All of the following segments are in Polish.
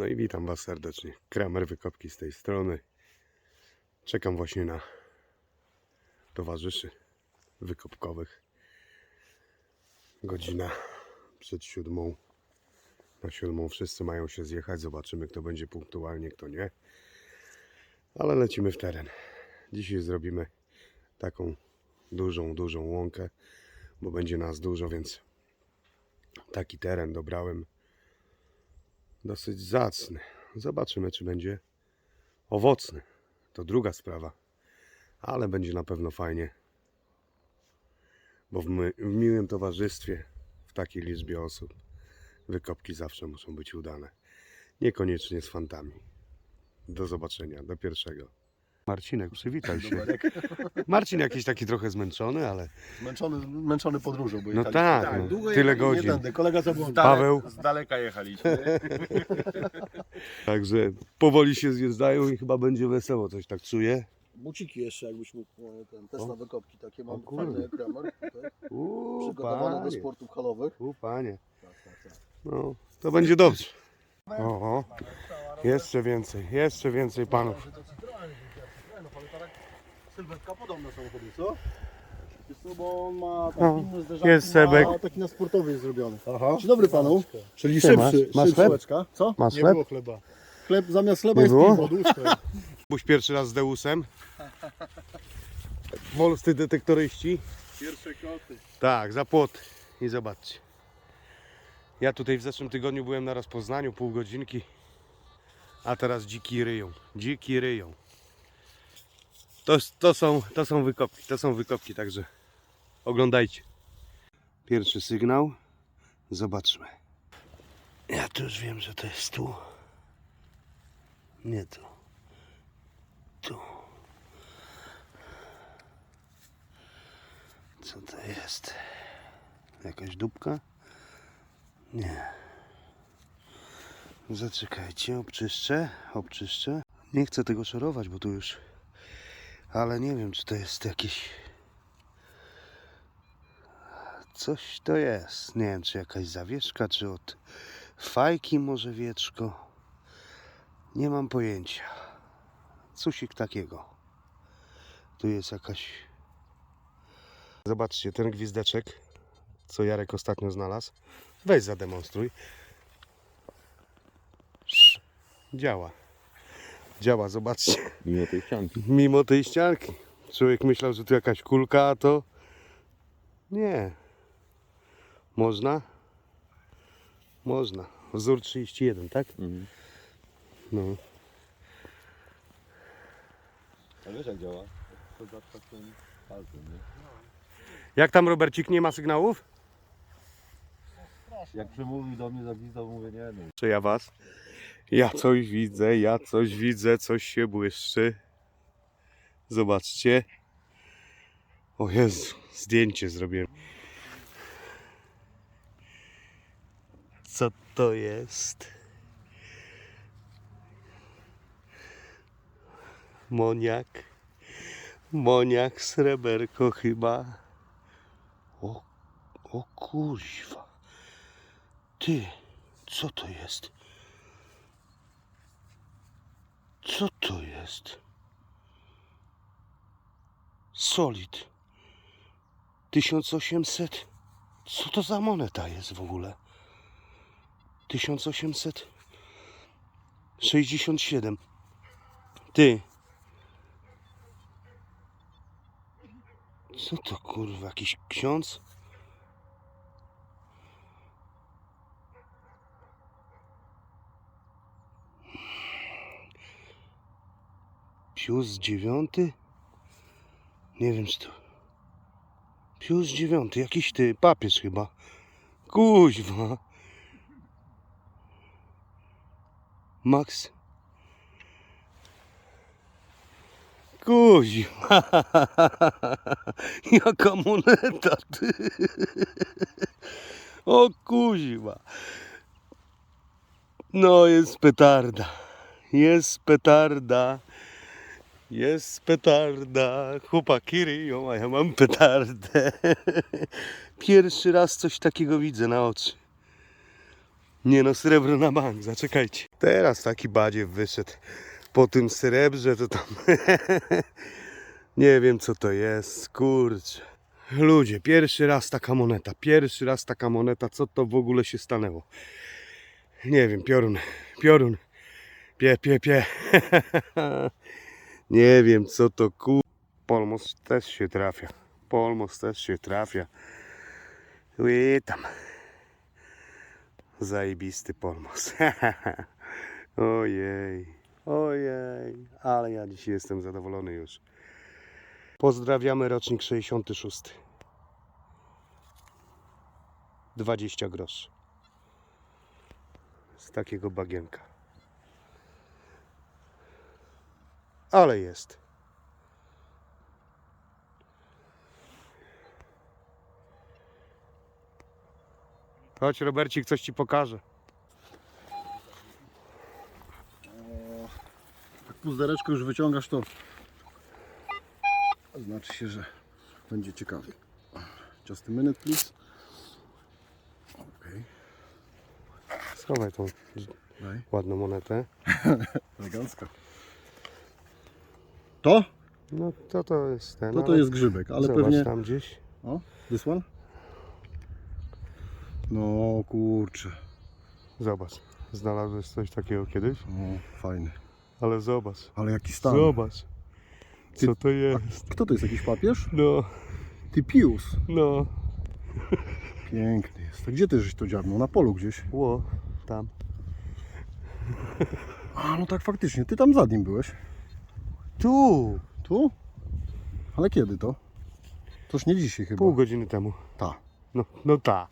No i witam Was serdecznie. Kramer Wykopki z tej strony. Czekam właśnie na towarzyszy wykopkowych. Godzina przed siódmą. Na siódmą wszyscy mają się zjechać. Zobaczymy, kto będzie punktualnie, kto nie. Ale lecimy w teren. Dzisiaj zrobimy taką dużą, dużą łąkę, bo będzie nas dużo, więc taki teren dobrałem dosyć zacny. Zobaczymy, czy będzie owocny. To druga sprawa, ale będzie na pewno fajnie, bo w, my, w miłym towarzystwie, w takiej liczbie osób, wykopki zawsze muszą być udane. Niekoniecznie z fantami. Do zobaczenia, do pierwszego. Marcinek, przywitaj się. Marcin jakiś taki trochę zmęczony, ale Zmęczony, zmęczony podróżą, bo no jechaliśmy tak, tak, no, długo tyle Nie godzin. tędy, kolega. Dale- Paweł. Z daleka jechaliśmy. Także powoli się zjeżdżają i chyba będzie wesoło, coś tak czuję. Buciki jeszcze, jakbyś mógł, e, ten test O. na wykopki takie mam kurde. fajne, Kramer, tutaj, Uuu, przygotowane do panie. sportów halowych. U, panie. Tak, tak, tak. No, to będzie dobrze. O, o. Jeszcze więcej, jeszcze więcej panów. Sylwetka podobne samochody, co? Wiesz co, bo on ma tak No, zderzaki, jest Sebek. taki na sportowy jest zrobiony. Aha. Dzień dobry panu. Czyli Siema. szybszy, Masz szybszy chleb? łeczka. Co? Masz Nie chleb? było chleba. Chleb zamiast chleba Nie jest było? piwo. Buś pierwszy raz z Deusem. Polscy detektoryści. Pierwsze koty. Tak, za płot. I zobaczcie. Ja tutaj w zeszłym tygodniu byłem na rozpoznaniu, pół godzinki. A teraz dziki ryją. Dziki ryją. To, to, są, to są wykopki, to są wykopki, także oglądajcie. Pierwszy sygnał. Zobaczmy. Ja tu już wiem, że to jest tu. Nie tu. Tu. Co to jest? Jakaś dupka? Nie. Zaczekajcie, obczyszczę, obczyszczę. Nie chcę tego szorować, bo tu już... Ale nie wiem, czy to jest jakieś... Coś to jest. Nie wiem, czy jakaś zawieszka, czy od fajki może wieczko. Nie mam pojęcia. Cusik takiego. Tu jest jakaś Zobaczcie, ten gwizdeczek, co Jarek ostatnio znalazł. Weź zademonstruj. Działa. Działa, zobaczcie. Mimo tej ścianki. Mimo tej ścianki. Człowiek myślał, że tu jakaś kulka, a to... Nie. Można? Można. Wzór 31, tak? Mhm. No. A wiesz jak działa? To palcem, nie? Jak tam, Robercik, nie ma sygnałów? Jak przemówił do mnie, zagwizdał, mówię nie no. Czy ja was? Ja coś widzę, ja coś widzę, coś się błyszczy. Zobaczcie. O Jezu, zdjęcie zrobiłem. Co to jest? Moniak. Moniak, sreberko chyba. O, o kuźwa. Ty, co to jest? Co to jest? Solid. 1800. Co to za moneta jest w ogóle? 1867. Ty. Co to kurwa, jakiś ksiądz? Pius dziewiąty? Nie wiem, czy to... Pius dziewiąty, jakiś ty, papież chyba. Kuźwa. Max. Kuźwa. Jaka moneta, ty. O kuźwa. No, jest petarda. Jest petarda. Jest petarda, chłopaki ryją, a ja mam petardę. Pierwszy raz coś takiego widzę na oczy. Nie no, srebro na bank, zaczekajcie. Teraz taki badziew wyszedł po tym srebrze, to tam... Nie wiem co to jest, kurczę. Ludzie, pierwszy raz taka moneta, pierwszy raz taka moneta, co to w ogóle się stanęło? Nie wiem, piorun, piorun, pie, pie, pie. Nie wiem co to kur... Polmos też się trafia, Polmos też się trafia. Ły tam. Zajebisty Polmos. Ojej, ojej, ale ja dzisiaj jestem zadowolony już. Pozdrawiamy rocznik 66. 20 groszy. Z takiego bagienka. Ale jest. Chodź Robercik, coś ci pokażę. Jak puzdereczko już wyciągasz, to znaczy się, że będzie ciekawie. Just a minute, please. Okej, Schowaj tą daj. ładną monetę. Elegancka. To? No to to jest ten. To ale jest grzybek, ale zobacz pewnie... tam gdzieś. O, this one? No kurczę, Zobacz. Znalazłeś coś takiego kiedyś? o, fajny. Ale zobacz. Ale jaki stan. Zobacz. Co to jest? Kto to jest, jakiś papież? No, Ty Pius. no. Piękny jest. A gdzie ty żeś to dziabnął? Na polu gdzieś? Ło, tam. A, no tak faktycznie, ty tam za nim byłeś. Tu! Tu? Ale kiedy to? Toż nie dzisiaj chyba. Pół godziny temu. Ta, No, no ta.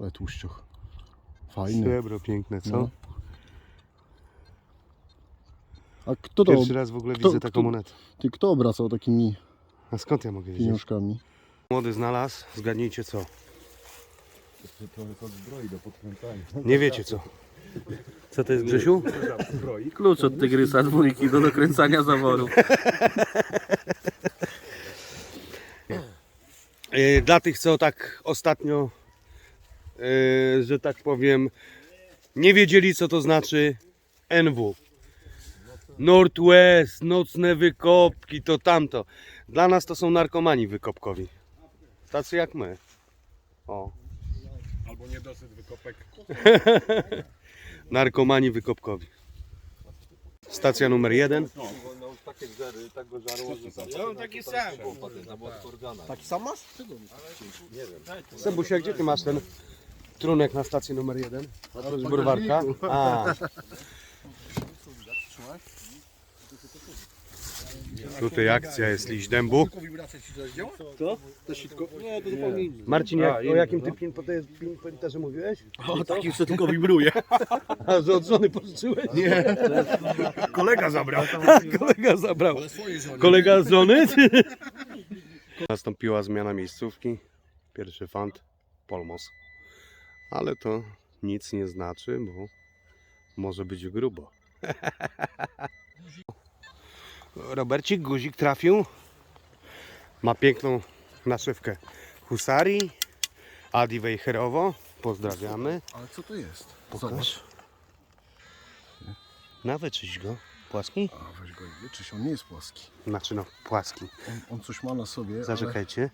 ale tłuszczoch. Fajny. Srebro piękne, co? No. A kto to, Pierwszy raz w ogóle kto- widzę taką kto- monetę. ty, kto obracał takimi A skąd ja mogę wiedzieć? pieniążkami? Młody znalazł, zgadnijcie co. To, to jest od zbroi do podkręcania. Nie wiecie co. Co to jest Grzesiu? Klucz od tygrysa dwójki do dokręcania zaworów. Yy, Dla tych, co tak ostatnio, yy, że tak powiem, nie wiedzieli, co to znaczy NW. Northwest, nocne wykopki, to tamto. Dla nas to są narkomani wykopkowi. Tacy jak my. O. Albo niedosyt wykopek. Narkomani wykopkowi. Stacja numer jeden. No, no takie gzery, tak go żarło, że tam... Ja mam taki sam. Taki sam masz? Sebusia, gdzie ty masz ten trunek na stacji numer jeden? To jest browarka. A. Tutaj akcja jest liść dębu. Nie, to zupełnie inny. Marcin, jak, o jakim ty pin, mówiłeś? O, taki co tylko wibruje. A, że od żony pożyczyłeś? Nie. Kolega zabrał. Kolega zabrał. Kolega z żony? Nastąpiła zmiana miejscówki. Pierwszy fant, Polmos. Ale to nic nie znaczy, bo może być grubo. Robercik guzik trafił. Ma piękną naszywkę Husarii. Adi Wejherowo. Pozdrawiamy. Ale co to jest? Pokaż. Nawet czyś go. Płaski? A weź go i wyczyś, on nie jest płaski. Znaczy no, płaski. On, on coś ma na sobie, Zaczekajcie.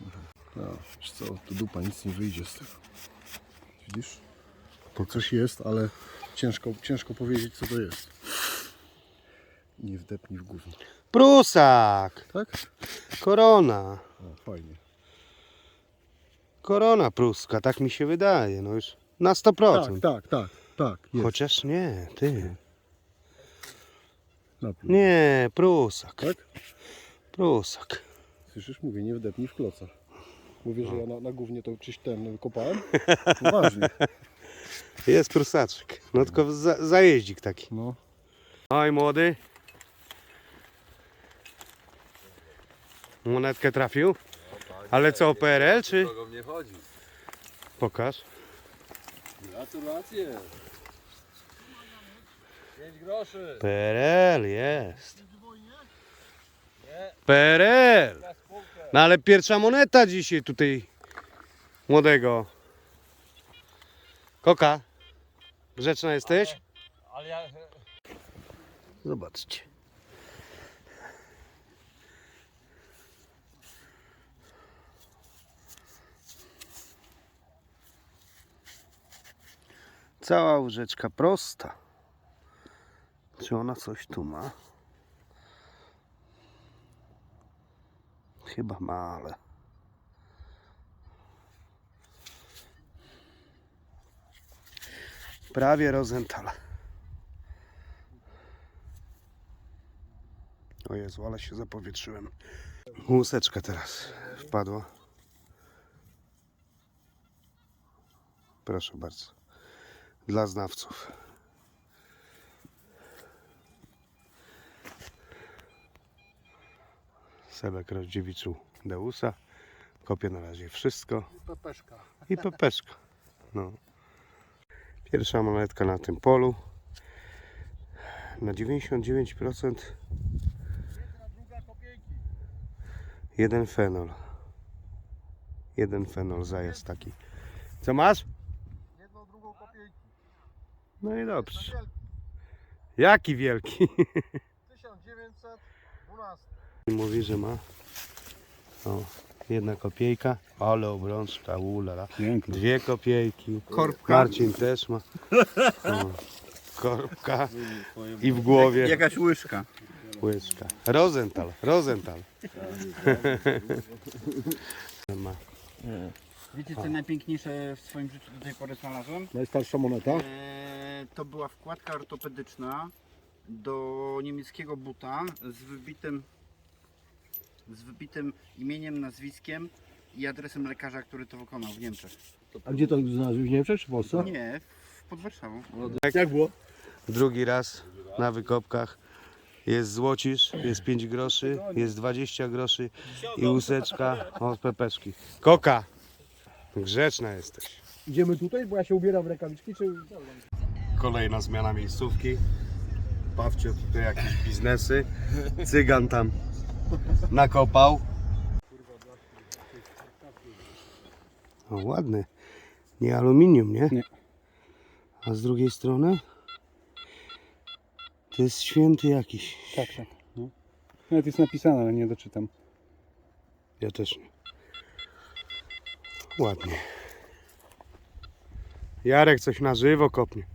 ale... No, wiesz co, tu dupa, nic nie wyjdzie z tego. Widzisz? To coś jest, ale ciężko, ciężko powiedzieć co to jest. Nie wdepnij w gówno. Prusak! Tak? Korona. O, fajnie. Korona pruska, tak mi się wydaje. No już na 100%. Tak, tak, tak, tak. Jest. Chociaż nie, ty. Nie, prusak. Tak? Prusak. Słyszysz, mówię, nie wdepnij w kloca. Mówię, że ja na, na głównie to czyś ten wykopałem. Poważnie. Jest prusaczek. No tylko za, zajeździk taki. No. Oj młody. Monetkę trafił. Ale co, PRL czy? Kogo mnie chodzi? Pokaż. Gratulacje. 5 groszy. PRL jest. PRL. No ale pierwsza moneta dzisiaj tutaj młodego. Koka, grzeczna jesteś? Ale ja... Zobaczcie. Cała łyżeczka prosta. Czy ona coś tu ma? Chyba ma, ale. Prawie Rosenthal. O Jezu, ale się zapowietrzyłem. Łuseczka teraz wpadła. Proszę bardzo. Dla znawców. Sebek rozdziewiczył Deusa. Kopię na razie wszystko. Pepeszka. I pepeszka. No. Pierwsza monetka na tym polu. Na 99% jeden fenol. Jeden fenol zajazd taki. Co masz? No i dobrze. Jaki wielki? 1912. Mówi, że ma. O, jedna kopiejka, ale obrączka, ulala. Piękny. Dwie kopiejki. Korbka. Marcin też ma. O, korbka i w głowie Jakaś łyżka. łyżka. Rosenthal, Rosenthal. ma. Wiecie co najpiękniejsze w swoim życiu do tej pory znalazłem? Najstarsza moneta. Eee, to była wkładka ortopedyczna do niemieckiego buta z wybitym, z wybitym imieniem, nazwiskiem i adresem lekarza, który to wykonał w Niemczech. A gdzie to znalazłeś? W Niemczech czy w Polsce? Nie, w, pod Warszawą. Jak było? Drugi raz na wykopkach. Jest złocisz, jest 5 groszy, jest 20 groszy i łuseczka od pepeszki. Koka! Grzeczna jesteś. Idziemy tutaj, bo ja się ubieram w rękawiczki, czy... Kolejna zmiana miejscówki. Bawcie tutaj jakieś biznesy. Cygan tam nakopał. O, ładny. Nie aluminium, nie? Nie. A z drugiej strony? To jest święty jakiś. Tak, tak. No. Nawet jest napisane, ale nie doczytam. Ja też nie. Ładnie. Jarek coś na żywo kopnie.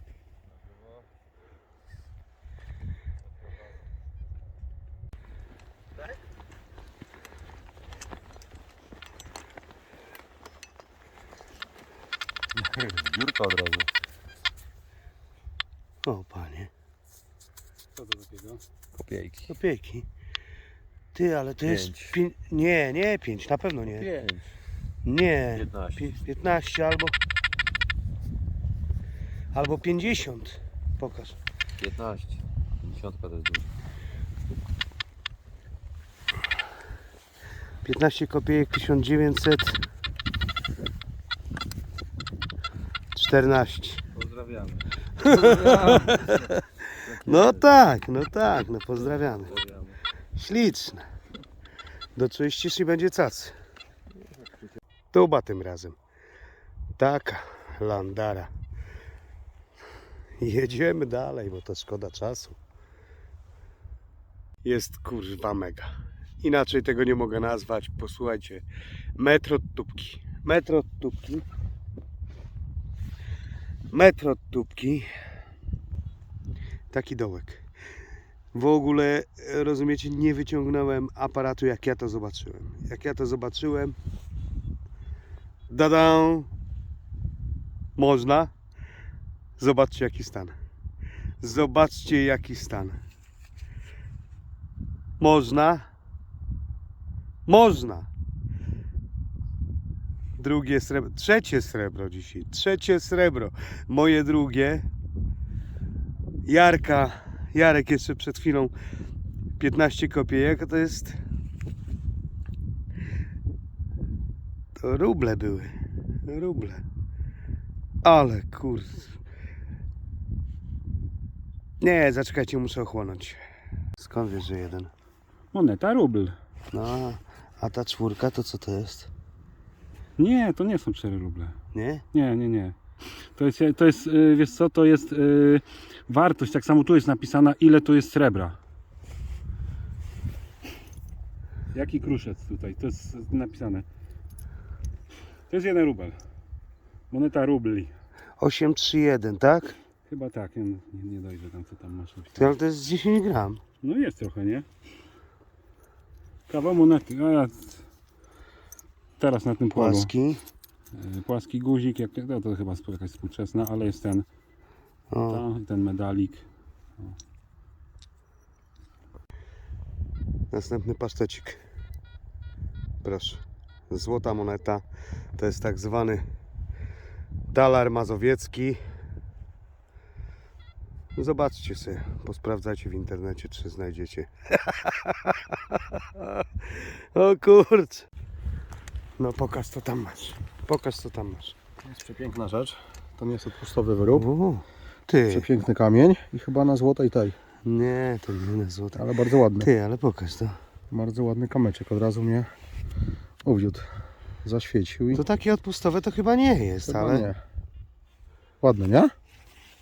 Biurka od razu. O panie, Co to takiego? Kopiejki. Ty, ale to jest... Pięć. Pię... Nie, nie pięć, na pewno nie. Pięć. Nie. 15. Pi- 15 albo... Albo 50. Pokaż. 15. 50 to jest dużo. 15 kopiejek 1900 14. Pozdrawiamy. No tak, no tak, no pozdrawiamy. Śliczne. Doczyścisz i będzie cacy. Tuba tym razem. Taka landara. Jedziemy dalej, bo to szkoda czasu. Jest kurwa mega. Inaczej tego nie mogę nazwać. Posłuchajcie. Metro tubki. Metro tubki. Metro tubki. Taki dołek. W ogóle, e, rozumiecie, nie wyciągnąłem aparatu, jak ja to zobaczyłem. Jak ja to zobaczyłem, dada, można. Zobaczcie, jaki stan. Zobaczcie, jaki stan. Można. Można. Drugie srebro, trzecie srebro dzisiaj. Trzecie srebro. Moje drugie. Jarka, Jarek jeszcze przed chwilą 15 kopiejek, to jest to ruble były. Ruble. Ale kurde. Nie, zaczekajcie, muszę ochłonąć. Skąd wiesz, że jeden? Moneta rubl. No, a ta czwórka to co to jest? Nie, to nie są 4 ruble. Nie? Nie, nie, nie. To jest, to jest y, wiesz co, to jest y, wartość, tak samo tu jest napisana, ile tu jest srebra. Jaki kruszec tutaj, to jest napisane. To jest jeden rubel. Moneta rubli. 831, tak? Chyba tak, nie, nie, tam co tam masz napisane. ale to jest 10 gram. No jest trochę, nie? Kawał monety. A ja teraz na tym polu. Płaski. Y, Płaski guzik, jak, no to chyba jakaś współczesna, ale jest ten, O, ten medalik. następny pasztecik. Proszę. Złota moneta. To jest tak zwany talar mazowiecki. Zobaczcie sobie, posprawdzajcie w internecie, czy znajdziecie. o kurcz. No pokaż co tam masz. Pokaż co tam masz. To jest przepiękna rzecz. To nie jest odpustowy wyrób. Ty. Przepiękny kamień i chyba na złotej tej. Nie, to nie na złota. Ale bardzo ładny. Ty, ale pokaż to. Bardzo ładny kamyczek. Od razu mnie uwiódł. Zaświecił i To takie odpustowe to chyba nie jest, chyba ale nie. Ładny, nie?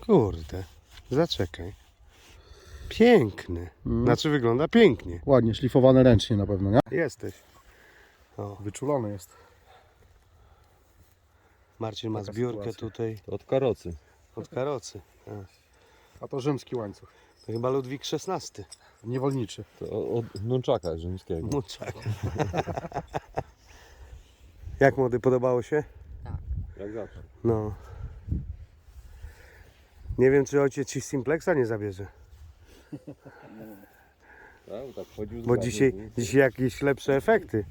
kurde, zaczekaj. Piękny. Mm. Znaczy wygląda pięknie. Ładnie, szlifowany ręcznie na pewno, nie? Jesteś. O, Wyczulony jest. Marcin ma Taka zbiórkę sytuacja. tutaj od karocy. od karocy. A, A to rzymski łańcuch. to chyba Ludwik XVI. Niewolniczy. To o- od Nunczaka rzymskiego. Muczak. Jak młody, podobało się? Jak zawsze. No. Nie wiem, czy ojciec ci Simplexa nie zabierze. Tak, tak chodził z Bo dzisiaj, nie? dzisiaj jakieś lepsze efekty.